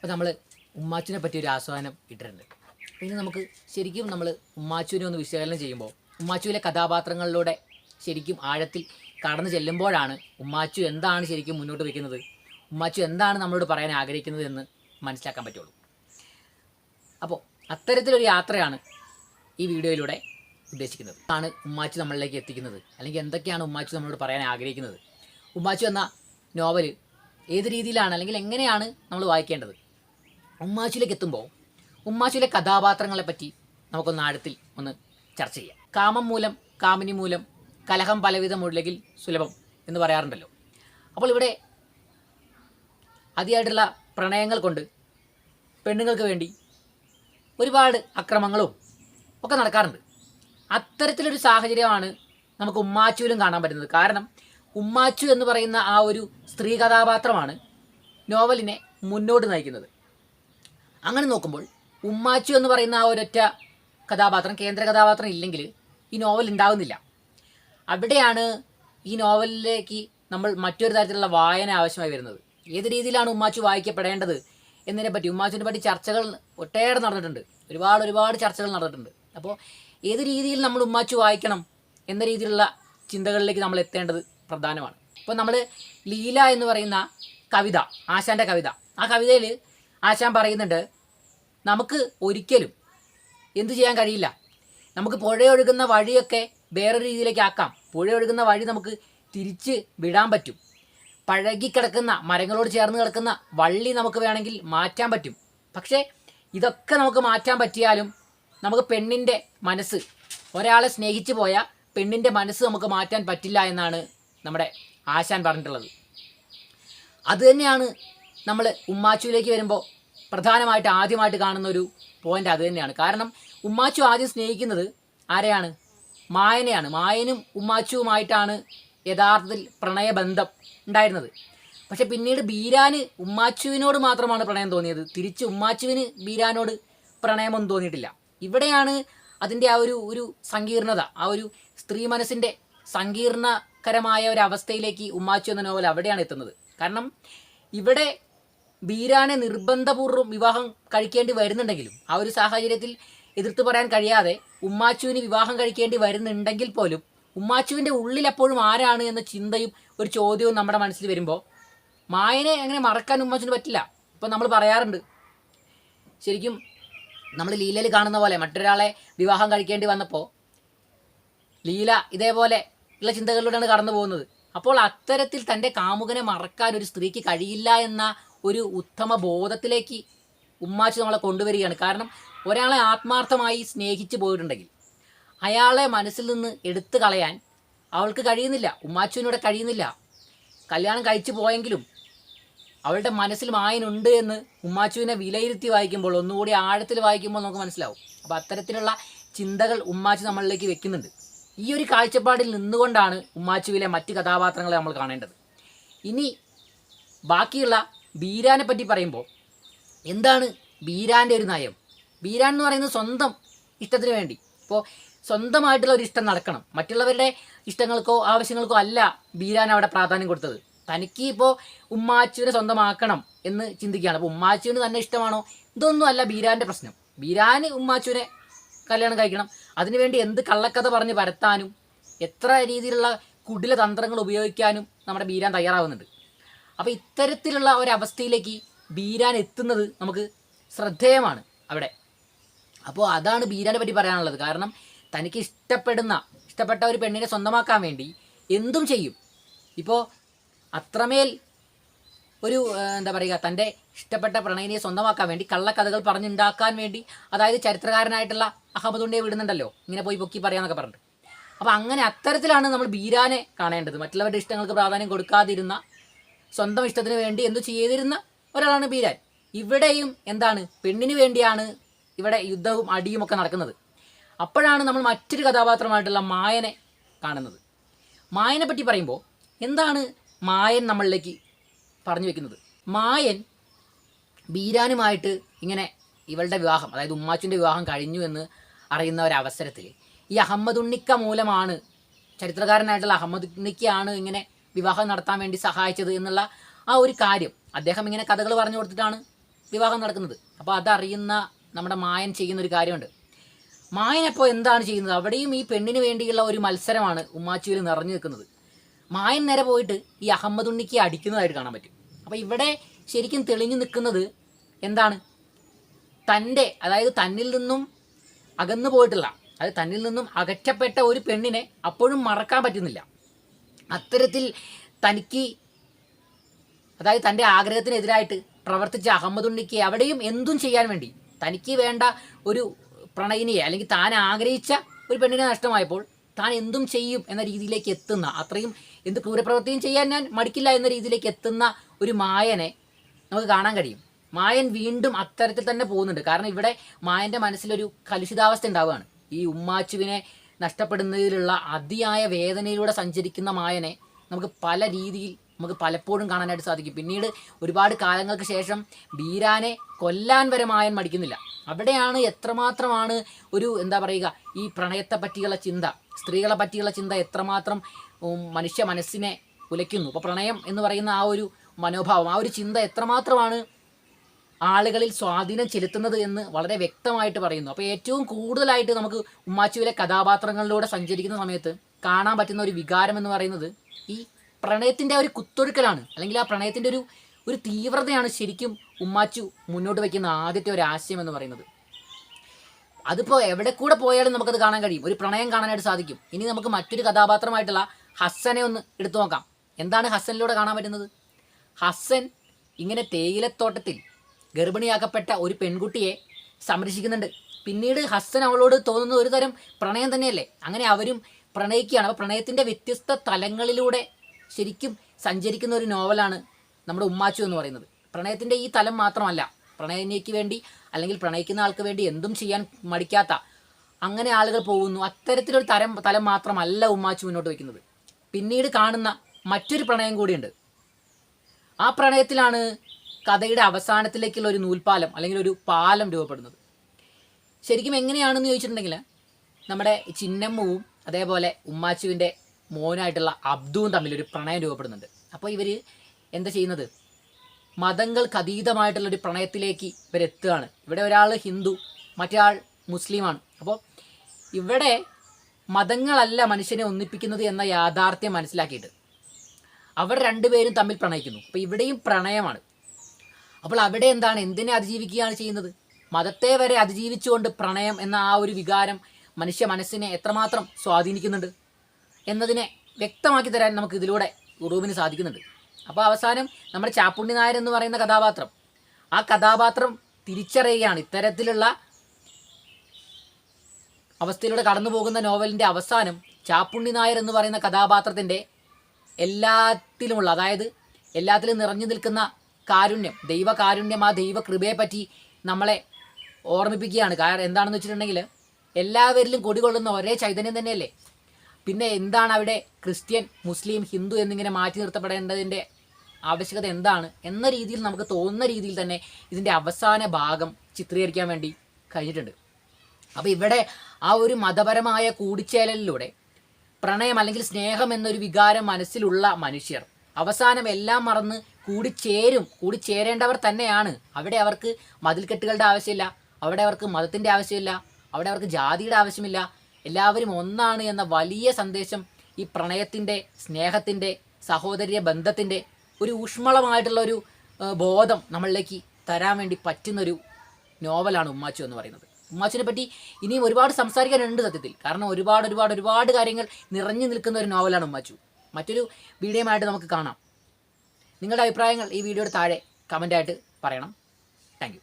അപ്പോൾ നമ്മൾ ഉമ്മാച്ചുവിനെ പറ്റി ഒരു ആസ്വാദനം ഇട്ടിട്ടുണ്ട്. പിന്നെ നമുക്ക് ശരിക്കും നമ്മൾ ഉമ്മാച്ചുവിനെ ഒന്ന് വിശകലനം ചെയ്യുമ്പോൾ ഉമ്മാച്ചുവിലെ കഥാപാത്രങ്ങളിലൂടെ ശരിക്കും ആഴത്തിൽ കടന്നു ചെല്ലുമ്പോഴാണ് ഉമ്മാച്ചു എന്താണ് ശരിക്കും മുന്നോട്ട് വയ്ക്കുന്നത് ഉമ്മാച്ചു എന്താണ് നമ്മളോട് പറയാൻ ആഗ്രഹിക്കുന്നത് എന്ന് മനസ്സിലാക്കാൻ പറ്റുള്ളൂ. അപ്പോൾ അത്തരത്തിലൊരു യാത്രയാണ് ഈ വീഡിയോയിലൂടെ ഉദ്ദേശിക്കുന്നത്. ആണ് ഉമ്മാച്ചു നമ്മളിലേക്ക് എത്തിക്കുന്നത് അല്ലെങ്കിൽ എന്തൊക്കെയാണ് ഉമ്മാച്ചു നമ്മളോട് പറയാൻ ആഗ്രഹിക്കുന്നത്. ഉമ്മാച്ചു എന്ന നോവൽ ഏത് രീതിയിലാണ് അല്ലെങ്കിൽ എങ്ങനെയാണ് നമ്മൾ വായിക്കേണ്ടത്? ഉമ്മാച്ചുലേക്ക് എത്തുമ്പോൾ ഉമ്മാശുലെ കഥാപാത്രങ്ങളെ പറ്റി നമുക്കൊന്ന് ആഴത്തിൽ ഒന്ന് ചർച്ച ചെയ്യാം. കാമം മൂലം കാമിനി മൂലം കലഹം പലവിധം ഉള്ളെങ്കിൽ സുലഭം എന്ന് പറയാറുണ്ടല്ലോ. അപ്പോൾ ഇവിടെ അതിയായിട്ടുള്ള പ്രണയങ്ങൾ കൊണ്ട് പെണ്ണുങ്ങൾക്ക് വേണ്ടി ഒരുപാട് അക്രമങ്ങളും ഒക്കെ നടക്കാറുണ്ട്. അത്തരത്തിലൊരു സാഹചര്യമാണ് നമുക്ക് ഉമ്മാച്ചുവിലും കാണാൻ പറ്റുന്നത്. കാരണം ഉമ്മാച്ചു എന്ന് പറയുന്ന ആ ഒരു സ്ത്രീ കഥാപാത്രമാണ് നോവലിനെ മുന്നോട്ട് നയിക്കുന്നത്. അങ്ങനെ നോക്കുമ്പോൾ ഉമ്മാച്ചു എന്ന് പറയുന്ന ആ ഒരൊറ്റ കഥാപാത്രം കേന്ദ്ര കഥാപാത്രം ഇല്ലെങ്കിൽ ഈ നോവൽ ഉണ്ടാകുന്നില്ല അവിടെയാണ് ഈ നോവലിലേക്ക് നമ്മൾ മറ്റൊരു തരത്തിലുള്ള വായന ആവശ്യമായി വരുന്നത്. ഏത് രീതിയിലാണ് ഉമ്മാച്ചു വായിക്കപ്പെടേണ്ടത് എന്നതിനെ പറ്റി ഉമ്മാച്ചുവിനെ പറ്റി ചർച്ചകൾ ഒട്ടേറെ നടന്നിട്ടുണ്ട്. ഒരുപാട് ഒരുപാട് ചർച്ചകൾ നടന്നിട്ടുണ്ട്. അപ്പോൾ ഏത് രീതിയിൽ നമ്മൾ ഉമ്മാച്ചു വായിക്കണം എന്ന രീതിയിലുള്ള ചിന്തകളിലേക്ക് നമ്മൾ എത്തേണ്ടത് പ്രധാനമാണ്. ഇപ്പോൾ നമ്മൾ ലീല എന്ന് പറയുന്ന കവിത ആശാന്റെ കവിത. ആ കവിതയിൽ ആശാൻ പറയുന്നുണ്ട് നമുക്ക് ഒരിക്കലും എന്തു ചെയ്യാൻ കഴിയില്ല. നമുക്ക് പുഴയൊഴുകുന്ന വഴിയൊക്കെ വേറെ രീതിയിലേക്ക് ആക്കാം. പുഴയൊഴുകുന്ന വഴി നമുക്ക് തിരിച്ച് വിടാൻ പറ്റും. പഴകി കിടക്കുന്ന മരങ്ങളോട് ചേർന്ന് കിടക്കുന്ന വള്ളി നമുക്ക് വേണമെങ്കിൽ മാറ്റാൻ പറ്റും. പക്ഷേ ഇതൊക്കെ നമുക്ക് മാറ്റാൻ പറ്റിയാലും നമുക്ക് പെണ്ണിന്റെ മനസ്സ് ഒരാളെ സ്നേഹിച്ചു പോയ പെണ്ണിന്റെ മനസ്സ് നമുക്ക് മാറ്റാൻ പറ്റില്ല എന്നാണ് നമ്മുടെ ആശാൻ പറഞ്ഞിട്ടുള്ളത്. അത് തന്നെയാണ് നമ്മൾ ഉമ്മാച്ചുവിലേക്ക് വരുമ്പോൾ പ്രധാനമായിട്ട് ആദ്യമായിട്ട് കാണുന്ന ഒരു പോയിന്റ് അത് തന്നെയാണ്. കാരണം ഉമ്മാച്ചു ആദ്യം സ്നേഹിക്കുന്നത് ആരെയാണ്? മായനെയാണ്. മായനും ഉമ്മാച്ചുവുമായിട്ടാണ് യഥാർത്ഥത്തിൽ പ്രണയബന്ധം ഉണ്ടായിരുന്നത്. പക്ഷെ പിന്നീട് ബീരാന് ഉമ്മാച്ചുവിനോട് മാത്രമാണ് പ്രണയം തോന്നിയത്. തിരിച്ച് ഉമ്മാച്ചുവിന് ബീരാനോട് പ്രണയമൊന്നും തോന്നിയിട്ടില്ല. ഇവിടെയാണ് അതിന്റെ ആ ഒരു ഒരു സങ്കീർണത ആ ഒരു സ്ത്രീ മനസ്സിന്റെ സങ്കീർണകരമായ ഒരു അവസ്ഥയിലേക്ക് ഉമ്മാച്ചു എന്ന നോവൽ അവിടെയാണ് എത്തുന്നത്. കാരണം ഇവിടെ ബീരാനെ നിർബന്ധപൂർവം വിവാഹം കഴിക്കേണ്ടി വരുന്നുണ്ടെങ്കിലും ആ ഒരു സാഹചര്യത്തിൽ എതിർത്ത് പറയാൻ കഴിയാതെ ഉമ്മാച്ചുവിന് വിവാഹം കഴിക്കേണ്ടി വരുന്നുണ്ടെങ്കിൽ പോലും ഉമ്മാച്ചുവിന്റെ ഉള്ളിൽ എപ്പോഴും ആരാണ് എന്ന ചിന്തയും ഒരു ചോദ്യവും നമ്മുടെ മനസ്സിൽ വരുമ്പോൾ മായനെ അങ്ങനെ മറക്കാൻ ഉമ്മാച്ചുവിന് പറ്റില്ല? ഇപ്പം നമ്മൾ പറയാറുണ്ട്. ശരിക്കും നമ്മൾ ലീലയിൽ കാണുന്ന പോലെ മറ്റൊരാളെ വിവാഹം കഴിക്കേണ്ടി വന്നപ്പോൾ ലീല ഇതേപോലെ ഉള്ള ചിന്തകളിലൂടെയാണ് കടന്നു പോകുന്നത് അപ്പോൾ അത്തരത്തിൽ തന്റെ കാമുകനെ മറക്കാൻ ഒരു സ്ത്രീക്ക് കഴിയില്ല എന്ന ഒരു ഉത്തമ ബോധത്തിലേക്ക് ഉമ്മാച്ചു നമ്മളെ കൊണ്ടുവരികയാണ്. കാരണം ഒരാളെ ആത്മാർത്ഥമായി സ്നേഹിച്ചു പോയിട്ടുണ്ടെങ്കിൽ അയാളെ മനസ്സിൽ നിന്ന് എടുത്തു കളയാൻ അവൾക്ക് കഴിയുന്നില്ല ഉമ്മാച്ചുവിനൂടെ കഴിയുന്നില്ല. കല്യാണം കഴിച്ചു പോയെങ്കിലും അവളുടെ മനസ്സിൽ മായനുണ്ട് എന്ന് ഉമ്മാച്ചുവിനെ വിലയിരുത്തി വായിക്കുമ്പോൾ ഒന്നുകൂടി ആഴത്തിൽ വായിക്കുമ്പോൾ നമുക്ക് മനസ്സിലാവും. അപ്പോൾ അത്തരത്തിലുള്ള ചിന്തകൾ ഉമ്മാച്ചു നമ്മളിലേക്ക് വെക്കുന്നുണ്ട്. ഈ ഒരു കാഴ്ചപ്പാടിൽ നിന്നുകൊണ്ടാണ് ഉമ്മാച്ചുവിലെ മറ്റ് കഥാപാത്രങ്ങളെ നമ്മൾ കാണേണ്ടത്. ഇനി ബാക്കിയുള്ള ബീരാനെ പറ്റി പറയുമ്പോൾ എന്താണ് ബീരാന്റെ ഒരു നയം? ബീരാൻ എന്ന് പറയുന്നത് സ്വന്തം ഇഷ്ടത്തിന് വേണ്ടി. ഇപ്പോൾ സ്വന്തമായിട്ടുള്ള ഒരു ഇഷ്ടം നടക്കണം. മറ്റുള്ളവരുടെ ഇഷ്ടങ്ങൾക്കോ ആവശ്യങ്ങൾക്കോ അല്ല ബീരാൻ അവിടെ പ്രാധാന്യം കൊടുത്തത്. തനിക്ക് ഇപ്പോൾ ഉമ്മാച്ചുവിനെ സ്വന്തമാക്കണം എന്ന് ചിന്തിക്കുകയാണ്. അപ്പോൾ ഉമ്മാച്ചുവിന് തന്നെ ഇഷ്ടമാണോ? ഇതൊന്നും അല്ല ബീരാന്റെ പ്രശ്നം. ബീരാൻ ഉമ്മാച്ചുവിനെ കല്യാണം കഴിക്കണം. അതിനുവേണ്ടി എന്ത് കള്ളക്കഥ പറഞ്ഞ് പരത്താനും എത്ര രീതിയിലുള്ള കുടില തന്ത്രങ്ങൾ ഉപയോഗിക്കാനും നമ്മുടെ ബീരാൻ തയ്യാറാവുന്നുണ്ട്. അപ്പോൾ ഇത്തരത്തിലുള്ള ഒരവസ്ഥയിലേക്ക് ബീരാൻ എത്തുന്നത് നമുക്ക് ശ്രദ്ധേയമാണ് അവിടെ. അപ്പോൾ അതാണ് ബീരാനെ പറ്റി പറയാനുള്ളത്. കാരണം തനിക്ക് ഇഷ്ടപ്പെടുന്ന ഇഷ്ടപ്പെട്ട ഒരു പെണ്ണിനെ സ്വന്തമാക്കാൻ വേണ്ടി എന്തും ചെയ്യും. ഇപ്പോൾ അത്രമേൽ ഒരു എന്താ പറയുക തന്റെ ഇഷ്ടപ്പെട്ട പ്രണയിനിയെ സ്വന്തമാക്കാൻ വേണ്ടി കള്ളക്കഥകൾ പറഞ്ഞുണ്ടാക്കാൻ വേണ്ടി അതായത് ചരിത്രകാരനായിട്ടുള്ള അഹമ്മദുണ്ടെ വിടുന്നുണ്ടല്ലോ. ഇങ്ങനെ പോയി പൊക്കി പറയാന്നൊക്കെ പറഞ്ഞിട്ട്. അപ്പോൾ അങ്ങനെ അത്തരത്തിലാണ് നമ്മൾ ബീരാനെ കാണേണ്ടത്. മറ്റുള്ളവരുടെ ഇഷ്ടങ്ങൾക്ക് പ്രാധാന്യം കൊടുക്കാതിരുന്ന സ്വന്തം ഇഷ്ടത്തിന് വേണ്ടി എന്തു ചെയ്തിരുന്ന ഒരാളാണ് ബീരാൻ. ഇവിടെയും എന്താണ്? പെണ്ണിന് വേണ്ടിയാണ് ഇവിടെ യുദ്ധവും അടിയും ഒക്കെ നടക്കുന്നത്. അപ്പോഴാണ് നമ്മൾ മറ്റൊരു കഥാപാത്രമായിട്ടുള്ള മായനെ കാണുന്നത്. മായനെ പറ്റി പറയുമ്പോൾ എന്താണ് മായൻ നമ്മളിലേക്ക് പറഞ്ഞു വെക്കുന്നത്? മായൻ ബീരാനുമായിട്ട് ഇങ്ങനെ ഇവളുടെ വിവാഹം അതായത് ഉമ്മാച്ചുന്റെ വിവാഹം കഴിഞ്ഞു എന്ന് അറിയുന്ന ഒരവസരത്തിൽ ഈ അഹമ്മദ് ഉണ്ണിക്ക മൂലമാണ് ചരിത്രകാരനായിട്ടുള്ള അഹമ്മദ് ഉണ്ണിക്കയാണ് ഇങ്ങനെ വിവാഹം നടത്താൻ വേണ്ടി സഹായിച്ചത് എന്നുള്ള ആ ഒരു കാര്യം. അദ്ദേഹം ഇങ്ങനെ കഥകൾ പറഞ്ഞു കൊടുത്തിട്ടാണ് വിവാഹം നടക്കുന്നത്. അപ്പോൾ അതറിയുന്ന നമ്മുടെ മായൻ ചെയ്യുന്ന ഒരു കാര്യമുണ്ട്. മായൻ അപ്പോൾ എന്താണ് ചെയ്യുന്നത്? അവിടെയും ഈ പെണ്ണിന് വേണ്ടിയുള്ള ഒരു മത്സരമാണ് ഉമ്മാച്ചിയിൽ നിറഞ്ഞു നിൽക്കുന്നത്. മായൻ നേരെ പോയിട്ട് ഈ അഹമ്മദ് ഉണ്ണിക്ക് അടിക്കുന്നതായിട്ട് കാണാൻ പറ്റും. അപ്പോൾ ഇവിടെ ശരിക്കും തെളിഞ്ഞു നിൽക്കുന്നത് എന്താണ്? തന്റെ അതായത് തന്നിൽ നിന്നും അകന്നു പോയിട്ടുള്ള അതായത് തന്നിൽ നിന്നും അകറ്റപ്പെട്ട ഒരു പെണ്ണിനെ അപ്പോഴും മറക്കാൻ പറ്റുന്നില്ല. അത്തരത്തിൽ തനിക്ക് അതായത് തന്റെ ആഗ്രഹത്തിനെതിരായിട്ട് പ്രവർത്തിച്ച അഹമ്മദ് ഉണ്ണിക്ക് അവിടെയും എന്തും ചെയ്യാൻ വേണ്ടി തനിക്ക് വേണ്ട ഒരു പ്രണയിനിയെ അല്ലെങ്കിൽ താൻ ആഗ്രഹിച്ച ഒരു പെണ്ണിനെ നഷ്ടമായപ്പോൾ താൻ എന്തും ചെയ്യും എന്ന രീതിയിലേക്ക് എത്തുന്ന അത്രയും എന്ത് ക്രൂരപ്രവൃത്തിയും ചെയ്യാൻ ഞാൻ മടിക്കില്ല എന്ന രീതിയിലേക്ക് എത്തുന്ന ഒരു മായനെ നമുക്ക് കാണാൻ കഴിയും. മായൻ വീണ്ടും അത്തരത്തിൽ തന്നെ പോകുന്നുണ്ട്. കാരണം ഇവിടെ മായന്റെ മനസ്സിലൊരു കലുഷിതാവസ്ഥ ഉണ്ടാവുകയാണ്. ഈ ഉമ്മാച്ചുവിനെ നഷ്ടപ്പെടുന്നതിലുള്ള അതിയായ വേദനയിലൂടെ സഞ്ചരിക്കുന്ന മായനെ നമുക്ക് പല രീതിയിൽ നമുക്ക് പലപ്പോഴും കാണാനായിട്ട് സാധിക്കും. പിന്നീട് ഒരുപാട് കാലങ്ങൾക്ക് ശേഷം ബീരാനെ കൊല്ലാൻ വരെ മായൻ മടിക്കുന്നില്ല. അവിടെയാണ് എത്രമാത്രമാണ് ഒരു എന്താ പറയുക ഈ പ്രണയത്തെ പറ്റിയുള്ള ചിന്ത സ്ത്രീകളെ പറ്റിയുള്ള ചിന്ത എത്രമാത്രം മനുഷ്യ മനസ്സിനെ ഉലയ്ക്കുന്നു. അപ്പോൾ പ്രണയം എന്ന് പറയുന്ന ആ ഒരു മനോഭാവം ആ ഒരു ചിന്ത എത്രമാത്രമാണ് ആളുകളിൽ സ്വാധീനം ചെലുത്തുന്നത് എന്ന് വളരെ വ്യക്തമായിട്ട് പറയുന്നു. അപ്പോൾ ഏറ്റവും കൂടുതലായിട്ട് നമുക്ക് ഉമ്മാച്ചുവിലെ കഥാപാത്രങ്ങളിലൂടെ സഞ്ചരിക്കുന്ന സമയത്ത് കാണാൻ പറ്റുന്ന ഒരു വികാരം എന്ന് പറയുന്നത് ഈ പ്രണയത്തിന്റെ ഒരു കുത്തൊഴുക്കലാണ്. അല്ലെങ്കിൽ ആ പ്രണയത്തിന്റെ ഒരു ഒരു തീവ്രതയാണ് ശരിക്കും ഉമ്മാച്ചു മുന്നോട്ട് വയ്ക്കുന്ന ആദ്യത്തെ ഒരു ആശയം എന്ന് പറയുന്നത്. അതിപ്പോൾ എവിടെ കൂടെ പോയാലും നമുക്കത് കാണാൻ കഴിയും. ഒരു പ്രണയം കാണാനായിട്ട് സാധിക്കും. ഇനി നമുക്ക് മറ്റൊരു കഥാപാത്രമായിട്ടുള്ള ഹസ്സനെ ഒന്ന് എടുത്തു നോക്കാം. എന്താണ് ഹസ്സനിലൂടെ കാണാൻ പറ്റുന്നത്? ഹസ്സൻ ഇങ്ങനെ തേയിലത്തോട്ടത്തിൽ ഗർഭിണിയാക്കപ്പെട്ട ഒരു പെൺകുട്ടിയെ സംരക്ഷിക്കുന്നുണ്ട്. പിന്നീട് ഹസ്സൻ അവളോട് തോന്നുന്ന ഒരു തരം പ്രണയം തന്നെയല്ലേ? അങ്ങനെ അവരും പ്രണയിക്കുകയാണ്. അപ്പോൾ പ്രണയത്തിന്റെ വ്യത്യസ്ത തലങ്ങളിലൂടെ ശരിക്കും സഞ്ചരിക്കുന്ന ഒരു നോവലാണ് നമ്മുടെ ഉമ്മാച്ചു എന്ന് പറയുന്നത്. പ്രണയത്തിന്റെ ഈ തലം മാത്രമല്ല പ്രണയിനിക്ക് വേണ്ടി അല്ലെങ്കിൽ പ്രണയിക്കുന്ന ആൾക്ക് വേണ്ടി എന്തും ചെയ്യാൻ മടിക്കാത്ത അങ്ങനെ ആളുകൾ പോകുന്നു. അത്തരത്തിലൊരു തരം തലം മാത്രമല്ല ഉമ്മാച്ചു മുന്നോട്ട് വയ്ക്കുന്നത്. പിന്നീട് കാണുന്ന മറ്റൊരു പ്രണയം കൂടിയുണ്ട്. ആ പ്രണയത്തിലാണ് കഥയുടെ അവസാനത്തിലേക്കുള്ള ഒരു നൂൽപാലം അല്ലെങ്കിൽ ഒരു പാലം രൂപപ്പെടുന്നത്. ശരിക്കും എങ്ങനെയാണെന്ന് ചോദിച്ചിട്ടുണ്ടെങ്കിൽ നമ്മുടെ ചിന്നമ്മവും അതേപോലെ ഉമ്മാച്ചുവിന്റെ മോനായിട്ടുള്ള അബ്ദുവും തമ്മിലൊരു പ്രണയം രൂപപ്പെടുന്നുണ്ട്. അപ്പോൾ ഇവർ എന്താ ചെയ്യുന്നത്? മതങ്ങൾക്ക് അതീതമായിട്ടുള്ള ഒരു പ്രണയത്തിലേക്ക് ഇവരെത്തുകയാണ് ഇവിടെ ഒരാൾ ഹിന്ദു മറ്റേ മുസ്ലിമാണ്. അപ്പോൾ ഇവിടെ മതങ്ങളല്ല മനുഷ്യനെ ഒന്നിപ്പിക്കുന്നത് എന്ന യാഥാർത്ഥ്യം മനസ്സിലാക്കിയിട്ട് അവർ രണ്ടുപേരും തമ്മിൽ പ്രണയിക്കുന്നു. അപ്പോൾ ഇവിടെയും പ്രണയമാണ്. അപ്പോൾ അവിടെ എന്താണ്? എന്തിനെ അതിജീവിക്കുകയാണ് ചെയ്യുന്നത്? മതത്തെ വരെ അതിജീവിച്ചുകൊണ്ട് പ്രണയം എന്ന ആ ഒരു വികാരം മനുഷ്യ മനസ്സിനെ എത്രമാത്രം സ്വാധീനിക്കുന്നുണ്ട് എന്നതിനെ വ്യക്തമാക്കി തരാൻ നമുക്ക് ഇതിലൂടെ ഉറൂബിന് സാധിക്കുന്നുണ്ട്. അപ്പോൾ അവസാനം നമ്മുടെ ചാപ്പുണ്ണി നായർ എന്ന് പറയുന്ന കഥാപാത്രം. ആ കഥാപാത്രം തിരിച്ചറിയുകയാണ്. ഇത്തരത്തിലുള്ള അവസ്ഥയിലൂടെ കടന്നു പോകുന്ന നോവലിന്റെ അവസാനം ചാപ്പുണ്ണി നായർ എന്ന് പറയുന്ന കഥാപാത്രത്തിന്റെ എല്ലാത്തിലുമുള്ള അതായത് എല്ലാത്തിലും നിറഞ്ഞു നിൽക്കുന്ന കാരുണ്യം ദൈവകാരുണ്യം ആ ദൈവകൃപയെ പറ്റി നമ്മളെ ഓർമ്മിപ്പിക്കുകയാണ്. കാരണം എന്താണെന്ന് വെച്ചിട്ടുണ്ടെങ്കിൽ എല്ലാവരിലും കൊടികൊള്ളുന്ന ഒരേ ചൈതന്യം തന്നെയല്ലേ? പിന്നെ എന്താണ് അവിടെ ക്രിസ്ത്യൻ മുസ്ലിം ഹിന്ദു എന്നിങ്ങനെ മാറ്റി നിർത്തപ്പെടേണ്ടതിന്റെ ആവശ്യകത എന്താണ് എന്ന രീതിയിൽ നമുക്ക് തോന്നുന്ന രീതിയിൽ തന്നെ ഇതിന്റെ അവസാന ഭാഗം ചിത്രീകരിക്കാൻ വേണ്ടി കഴിഞ്ഞിട്ടുണ്ട്. അപ്പോൾ ഇവിടെ ആ ഒരു മതപരമായ കൂടിച്ചേരലിലൂടെ പ്രണയം അല്ലെങ്കിൽ സ്നേഹം എന്നൊരു വികാരം മനസ്സിലുള്ള മനുഷ്യർ അവസാനം എല്ലാം മറന്ന് കൂടിച്ചേരും കൂടിച്ചേരേണ്ടവർ തന്നെയാണ്. അവിടെ അവർക്ക് മതിൽക്കെട്ടുകളുടെ ആവശ്യമില്ല അവിടെ അവർക്ക് മതത്തിന്റെ ആവശ്യമില്ല അവിടെ അവർക്ക് ജാതിയുടെ ആവശ്യമില്ല. എല്ലാവരും ഒന്നാണ് എന്ന വലിയ സന്ദേശം ഈ പ്രണയത്തിന്റെ സ്നേഹത്തിന്റെ സഹോദര്യ ബന്ധത്തിന്റെ ഒരു ഊഷ്മളമായിട്ടുള്ള ഒരു ബോധം നമ്മളിലേക്ക് തരാൻ വേണ്ടി പറ്റുന്നൊരു നോവലാണ് ഉമ്മാച്ചു എന്ന് പറയുന്നത്. ഉമ്മാച്ചുവിനെ പറ്റി ഇനിയും ഒരുപാട് സംസാരിക്കാനുണ്ട് സത്യത്തിൽ. കാരണം ഒരുപാട് ഒരുപാട് ഒരുപാട് കാര്യങ്ങൾ നിറഞ്ഞു നിൽക്കുന്ന ഒരു നോവലാണ് ഉമ്മാച്ചു. മറ്റൊരു വീഡിയോയുമായിട്ട് നമുക്ക് കാണാം. നിങ്ങളുടെ അഭിപ്രായങ്ങൾ ഈ വീഡിയോയുടെ താഴെ കമന്റായിട്ട് പറയണം. താങ്ക്